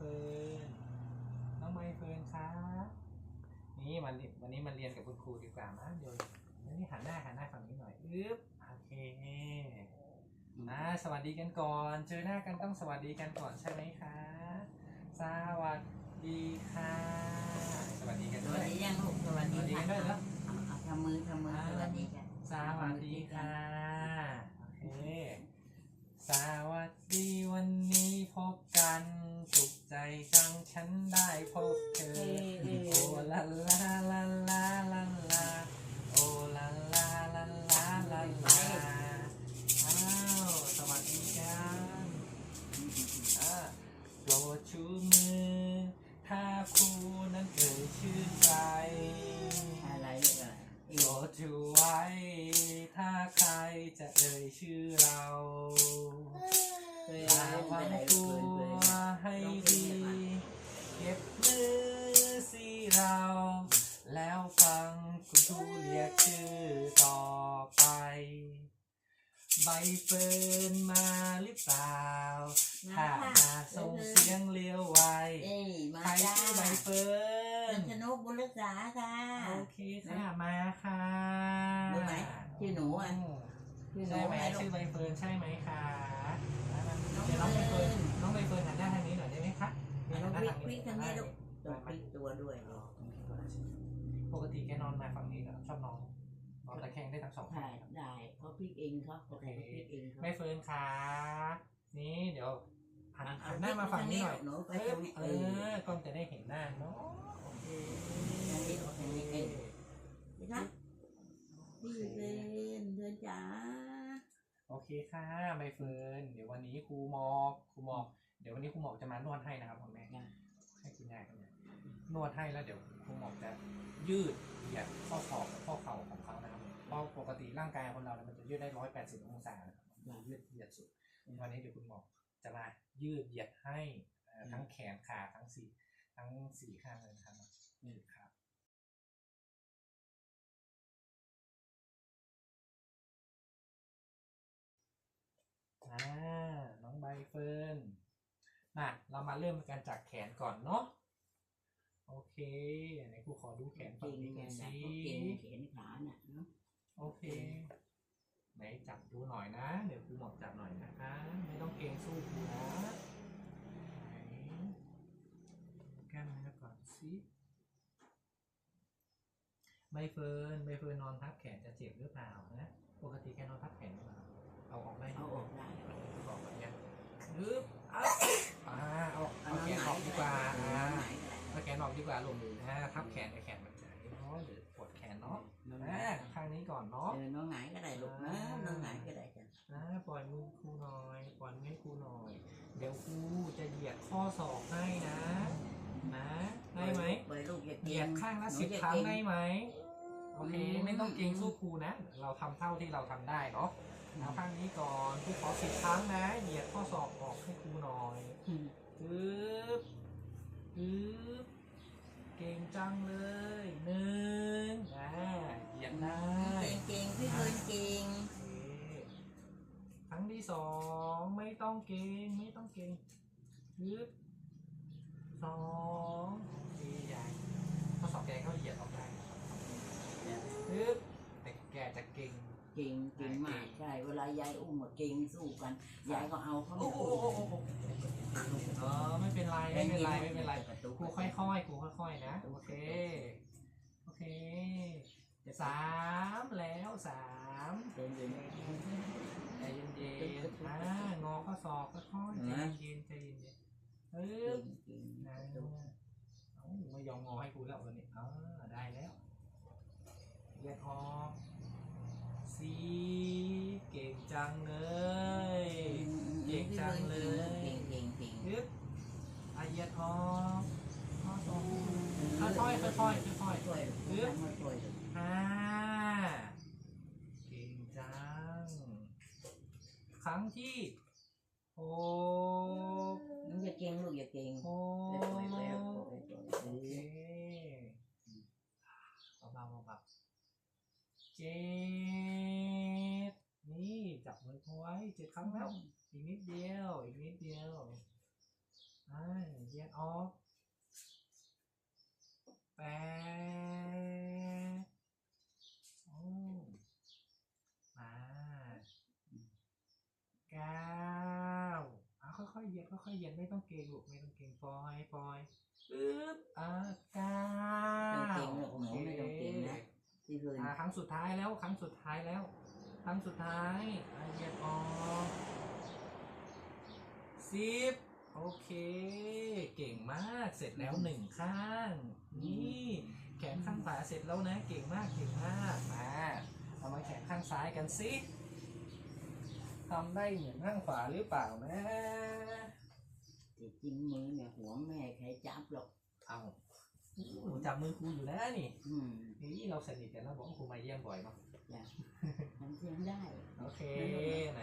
ฟิร์นน้องไมเฟิร์นครับนี่มาวันนี้มันเรียนกับคุณครูดีกว่านะโยนนี่หันหน้าหันหน้าฝั่งนี้หน่อยอึ๊บโอเคนะสวัสดีกันก่อน เจอหน้ากันต้องสวัสดีกันก่อนใช่ไหมคะสวัสดีค่ะสวัสดีกันด้วยสวัสดียังลูกสวัสดีกันด้วยนะทำมือทำมือสวัสดีค่ะสวัสดีค่ะโอเค สวัสดีวันนี้พบกันสุขใจจังฉันได้พบเธอ ระอะไรวังอะไรตัเคยเควยให้ดีเก็บมือสิเรา แล้วฟังคุณครูเรียกชื่อต่อไป ใบเฟิร์นมาหรือเปล่า ถ้ามาส่งเสียงเลี้ยวไวเอ้ยมาใครจ้าชื่อใบเฟิร์เป็นนชนกบุญรักษาค่ะโอเคค่ะมาค่ะรู้ไหมชื่อหนูอะชื่อหนูใช่ไหมอะไรลูชื่อกใบเฟิร์นใช่ไหมคะน้อง เดี๋ยวน้องใบเฟิร์นเฟิร์นน้องใบเฟิร์นหันหน้าทางนี้หน่อยได้ไหมคะน้องหันหพริน้ากพริกทางนี้ลูกตัวพริกตัวด้วยอ๋อตรงนี้ก็ได้ใช่ไหมปกติแกนอนมาฝั่งนี้เหรอชอบนอนนอนตะแคงได้ทั้งสองใช่ข้างได้เขาพริกเองเขาโอเคเขาพริกเองเขาไม่เฟิร์นค่ะนี่เดี๋ยวหันอะหันหน้ามาฝั่งนี้หน่อยหนูไปเอตรองนี้เอเอออกล้องจะได้เห็นหน้าเนาะโอเคทางนี้โอเคเองพี่คะพี่เรนเดินจ๋า โอเคค่ะใบเฟิร์นเดี๋ยววันนี้ครูหมอกครูหมอกเดี๋ยววันนี้ครูหมอกจะมานวดให้นะครับคุณแม่จ้ะให้คุณยายคุณยายนวดให้แล้วเดี๋ยวครูหมอกจะยืดเหยียดข้อศอกกับข้อเข่าของเขานะครับเพราะปกติร่างกายคนเราเนี่ยมันจะยืดได้ร้อยแปดสิบองศานะครับมันยืดเหยียดสุดวันนี้เดี๋ยวคุณหมอกจะมายืดเหยียดให้เอ่อทั้งแขนขาทั้งสี่ทั้งสี่ข้างเลยนะครับนี่ครับ อ่า น้องใบเฟิร์นน่ะเรามาเริ่มกันจากแขนก่อนเนาะ โอเคไหนครูขอดูแขนฝั่เก่งงนี้ไงกันนะสิเขาเก่งแขนขาน่ะเนาะ โอเค ไหนจับดูหน่อยนะ เดี๋ยวครูหมอกจับหน่อยนะคะ ไม่ต้องเกรงสู้ครูนะไหนแก้มเนื้อก่อนสิใบเฟิร์นใบเฟิร์นนอนทับแขนจะเจ็บหรือเปล่านะ ปกติแกนอนทับแขนหรือเปล่า เอาออกได้ไหมเอาออกได้ออกแบบเนี้ยปึ๊บอะอ่าเอาเอาแขนออกดีกว่าเออ่าไหนก็ได้เอาแขนออกดีกว่าลงมือนะทับแขนกับแขนมันจะเรียบร้อยหรือปวดแขนเนาะน้องไหนอ่าข้างนี้ก่อนเนาะเออน้องไหนก็ได้ลูกนะน้องไหนก็ได้จ้ะนะปล่อยมือครูหน่อยปล่อยมือให้ครูหน่อย เดี๋ยวครูจะเหยียดข้อศอกให้นะ นะได้ไหมปล่อยลูกอย่าเหเก่ยียดงข้างละหนูสิบอย่าครั้งเก่งได้ไหม โอเคอืมไม่ต้องเกรงสู้ครูนะ เราทำเท่าที่เราทำได้เนาะเอาข้างนี้ก่อนครูขอสิบครั้งนะ เหยียดข้อศอกออกให้ครูหน่อยอืมปึ๊บปึ๊บเก่งจังเลยหนึ่งอ่าเหยียดได้เก่งเก่งพี่เฟิร์นเก่งโอเคครั้งที่สองไม่ต้องเก่งไม่ต้องเก่งปึ๊บสองโอเคใหญ่ข้อสอบแกก็เหยียดออกได้ปึ๊บแต่แกจะเก่ง เก่งเก่งมากใช่เวลายายอุ้มอะเก่งสู้กันยายก็เอาเขาโอ้มาโหอุ้มเออไม่เป็นไรไม่เป็นไรไม่เป็นไรประตูครูค่อยๆครูค่อยๆนะโอเคโอเคสามแล้วสามเดินเดินใจเย็นๆอ่างอข้อศอกค่อยๆใจเย็นๆใจเย็นๆปึ๊เก่บงเก่งนะประตูเอ้าไม่ยอมงอให้กูแล้ววันนี้อ่าได้แล้วเหยียดออก สีเก่งจังเลย เก่งจังเลยเก่งเก่งเก่งปึ๊บอะเหยียดออกข้อศอกค่อยๆค่อยๆค่อยๆช่วยช่วยช่วยห้าเก่งจัง ครั้งที่หก เยียดออฟแปดโอ้มาเก้าเอาค่อยๆเย็นค่อยๆเย็นไม่ต้องเกรงลูกไม่ต้องเกรงปล่อยปอยปึ๊บอ่าเก้าเก่งเลยของหนูไม่ต้องเก่งนะที่เคยอ่าครั้งสุดท้ายแล้วครั้งสุดท้ายแล้ว ครั้งสุดท้ายเย็นดออกสิบ โอเค เก่งมากเสร็จแล้วหนึ่งข้าง นี่แขนข้างขวาเสร็จแล้วนะ เก่งมากเก่งมากมาเอามาแขนข้างซ้ายกันสิทำได้เหมือนข้างขวาหรือเปล่านะที่จริงมือเนี่ยหัวแม่ใครจับหรอกเอา หนูจับมือครูอยู่แล้วนี่อืมนี่เราสนิทกันแล้วบอกว่าครูมาเยี่ยมบ่อยเนาะทำเสียงได้โอเคไหน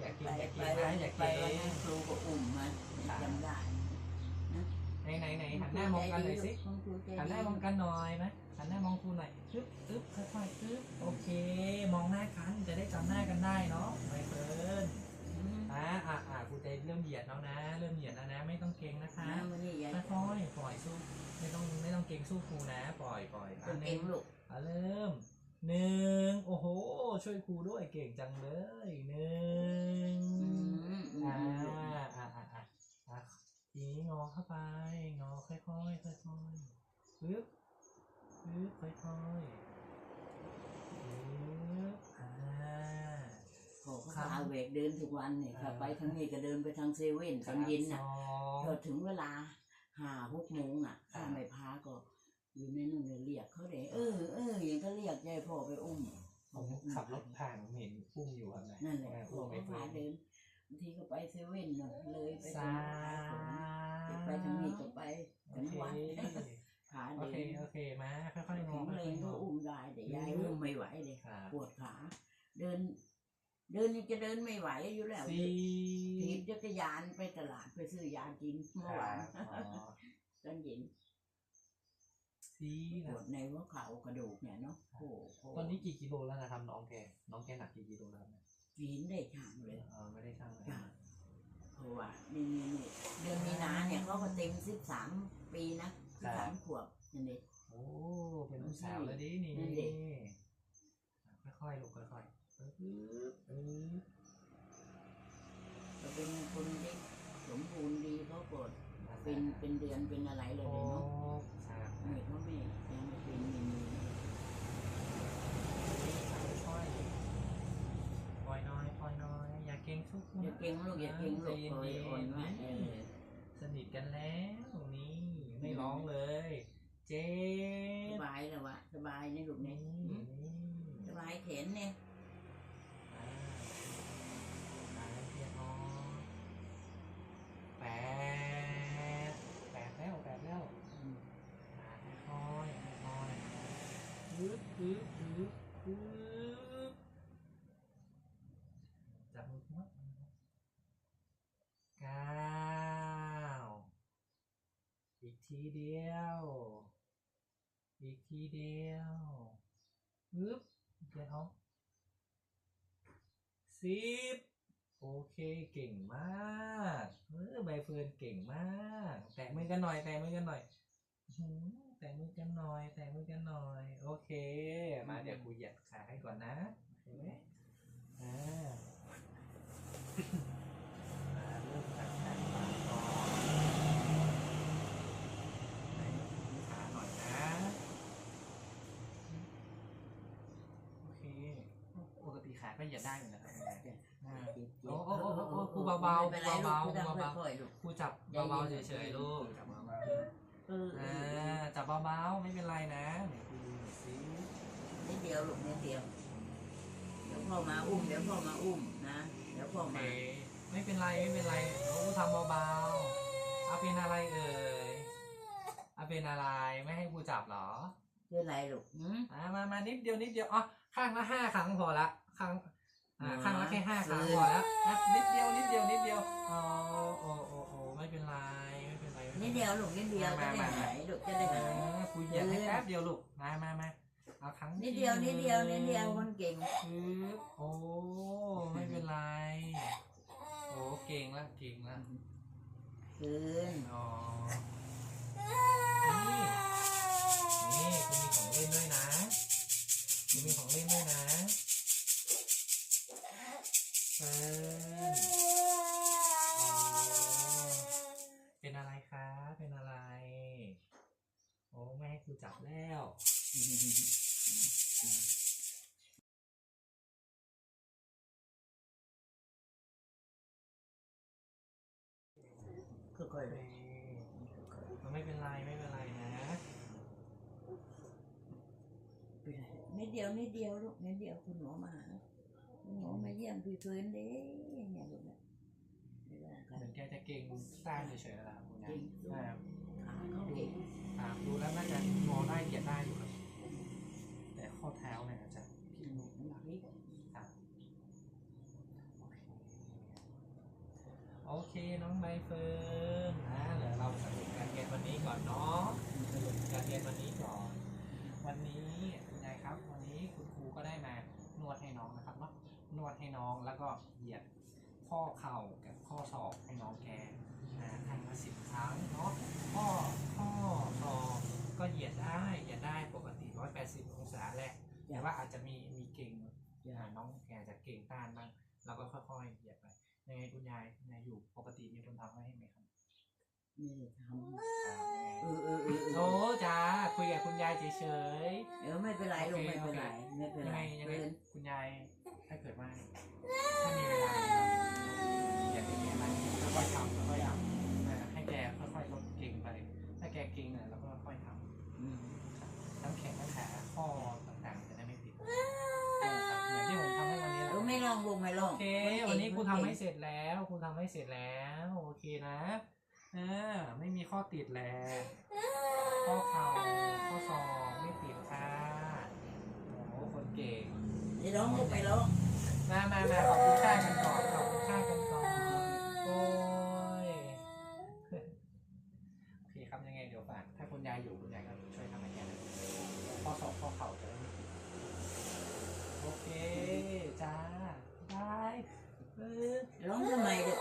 อยากกินไปอยากไปกินนะอยากไปกินวันนั้นครูก็อุ้มมันจำได้ไหนไหนไหนหันหน้ามองกันหน่อยสิคุณครูใจดีหันหน้ามองกันหน่อยไหมหันหน้ามองครูหน่อยปึ๊บปึ๊บค่อยๆปึ๊บโอเค มองหน้ากันจะได้จำหน้ากันได้เนาะใบเฟิร์นอืมอ่าอ่าอ่าครูจะเริ่มเหยียดแล้วนะ เริ่มเหยียดแล้วนะ ไม่ต้องเกรงนะคะน้ำมันนี่ยายค่อยๆปล่อยสู้ ไม่ต้องไม่ต้องเกรงสู้ครูนะ ปล่อยปล่อยต้อันนหเอนึ่งงลูกอะเริ่มหนึ่งโอ้โห ช่วยครูด้วยเก่งจังเลยหนึ่งอืมอืมอ่าอืมอ่าอ่าอ่าอะทีนี้งอเข้าไปงอค่อยๆค่อยๆปึ๊บปึ๊บค่อยๆปึ๊บอ่า โอ้เขาพาเวกเดินทุกวันเนี่ยถ้าไปทางนี้ก็เดินไปทางเซเว่นตอนเย็นน่ะสอง พอถึงเวลา ห้าหกโมงน่ะถ้าไม่พาก็ อยู่ในนู่นเนี่ยเรียกเขาเลยเออเอออย่างก็เรียกยายพ่อไปอุ้มผมขับรถผ่านผมเห็นปุ้มอยู่ครับนะนั่นแหละแม่พ่ออุ้มไปเขาเฟิพาร์นเดินบางทีก็ไปเซเว่นเนาะเลยไปสาทางไปทางนี้ก็ไปโอถึงเควัดพาโอเดิเคนโอเคมาค่อยๆงถึองค่เลอยยๆงก็ออุ้มได้แต่ยายอุ้มไม่ไหวเลยครับปวดขาเดินเดิ นยังจะเดินไม่ไหวอยู่แล้วสี่ถีบจักรยานไปตลาดไปซื้อยากินเมื่อวานครับอ๋อตอนเย็นสี่ปนะวดในหัวเข่ากระดูกเนี่ยเนาะโอ้โหตอนนี้กี่กิโลแล้วนะครับน้องแกน้องแกหนักกี่กิโลแล้วครับเนี่ยกินได้ช่างเลยเออไม่ได้ช่างเลยจ้ะเพราะว่านี่นี่นี่เดือนมีนาเนี่ยเขาก็เต็มสิบสามปีนะสิบสามขวบนี่นี่โอ้เป็นลูกสาวแล้วดินี่นั่นดิค่อยๆลูกค่อยๆ ปึ๊บปึ๊บก็เป็นคนที่สมบูรณ์ดีเขากดเป็นเป็นเดือนเป็นอะไรเลยโอ้เนาะครับไม่เขาไม่ยังไม่เป็นมีมีค่อยๆปล่อยน้อยปล่อยน้อย อย่าเก่งสู้คุณอย่าเก่งลูกอย่าเก่งลูกปล่อยอ่อนมากเออสนิทกันแล้วนี่ไม่ร้องเลย เจ๊สบายแล้ววะสบายนี่ลูกนี่เนี่ยนี่สบายแขนเนี่ย อ่าอ่าเพียรอแปดแปดแล้วแปดแล้ว อืม มาค่อยๆค่อยๆปึ๊บปึ๊บปึ๊บปึ๊บ จับมือมัดเก้าอีกทีเดียว อีกทีเดียวปึ๊บเดี๋ยวเอาสิบโอเคเก่งมากเออใบเฟิร์นเก่งมาก แตะมือกันหน่อย แตะมือกันหน่อยหื แตะมือกันหน่อย แตะมือกันหน่อย โอเค มาเดี๋ยวครูเหยียดขาให้ก่อนนะโอเคไหมอ่ามาเริ่มจากแขนขวาก่อนไหนดูขาหน่อยนะโอเคปกติขาก็เหยียดได้อยู่นะครับอ่าเจ็บๆโอ้โอ้โอ้โอ้โอ้ครูเบาๆไม่เป็นไรลูกเบาๆครูทำเบาๆค่อยๆลูกครูจับเบาๆเฉยๆลูกจับ เบาๆเออเออ่อเออาจับเบาๆไม่เป็นไรนะเดี๋ยวครูดูหน่อยสินิดเดียวลูกนิดเดียว เดี๋ยวพ่อมาอุ้ม เดี๋ยวพ่อมาอุ้มนะ เดี๋ยวพ่อโอเคมา ไม่เป็นไรไม่เป็นไรครูทำเบาๆเอาเป็นอะไรเอ่ยเอาเป็นอะไรไม่ให้ครูจับเหรอเป็นไรลูกหืมอ่ามามานิดเดียวนิดเดียวอ๋อข้างละห้าครั้งพอละข้างอ่าอ่าข้างละแค่ห้าครั้งคืนพอแล้วอะนิดเดียวนิดเดียวนิดเดียวอ๋อโอ้โอ้โอ้ไม่เป็นไรไม่เป็ นไรไม่ป็ไรนิดเดียวลูกนิดเดียวจะได้หายลูกจะได้หายอ่าครูเหยียดให้แป๊บเดียวลูกมามามาเอาครั้งนิดเดียวนิดเดียวนิดเดียวคนเก่งปึ๊บโอ้ไม่เป็นไรโอ้เก่งละเก่งละคืนอ๋อนี่นี่คุณมีของเล่นด้วยนะคุณมีของเล่นด้วยนะเฟิร์นโอ้ เป็นอะไร โอ้แม่ให้ครูจับแล้วค่อยๆเอเลยไม่เป็นไรไม่เป็นไรนะไปไหนนิดเดียวนิดเดียวลูกนิดเดียวคุณหมอมาหาคุณหมอมาเยี่ยมพี่เฟิร์นเด้เนี่ยลูกเนี่ยไม่ว่ากั เหนมือนแกจะเก่งสร้างเฉยๆแล้วล่ะคุณยายเก่งใช่ขาเขาเก่งถามดูแล้วน่าจะมองได้เหยียดได้อยู่ครับ แต่ข้อเท้าเนี่ยอาจจะผิดหนักหนักนิดครับโอเคน้องใบเฟิร์นนะเดี๋ยวเราสรุปการเรียนวันนี้ก่อนเนาะสรุปการเรียนวันนี้ก่อน วันนี้คุณยายครับ วันนี้คุณครูก็ได้มานวดให้น้องนะครับเนาะนวดให้น้องแล้วก็เหยียด ข้อเข่ากับข้อศอกให้น้องแกอ่าครั้งละสิบครั้งเนาะข้อข้อศอกก็เหยียดได้เหยียดได้ปกติ180องศาแหละแต่ว่าอาจจะมีมีเก่งอ่าน้องแกอาจจะเก่งต้านบ้างเราก็ค่อยๆเหยียดไปยังไงคุณยายคุณยายอยู่ปกติมีคนทำให้ไหมครับไม่ได้ทอ่าำเออเออเออเอโอ้อจ้าคุยกับคุณยายเฉยๆเออไม่เป็นไรลูกไม่เป็นไรไม่เป็นยังไรไงยังไงเฟิร์นคุณยายถ้าเกิดว่าถ้ามีเวลา งเนี่ยเราก็ค่อยๆทอืมำทั้งแขนทั้งขาข้อต่างๆจะได้ไม่ผิดนะครับเหมือนที่ผมทำให้วันนี้แหเอละอไม่ลองลูกไม่ลองโอเควันนี้ครูทำให้เสร็จแล้วครูทำให้เสร็จแล้วโอเคนะเออไม่มีข้อติดแล้วข้อเข่าข้อศอกไม่ติดค่ะโอ้คนเก่งไม่ลองลูกไม่ลองมามามาขอบคุณค่ากันก่อนขอบคุณค่ากัน ยังไงเดี๋ยวฝากถ้าคุณยายอยู่คุณยายก็ช่วยทำให้แกนะข้อสองข้อเข่าจะได้ไม่ติดโอเคจ้าบายเออลองทำไมลูก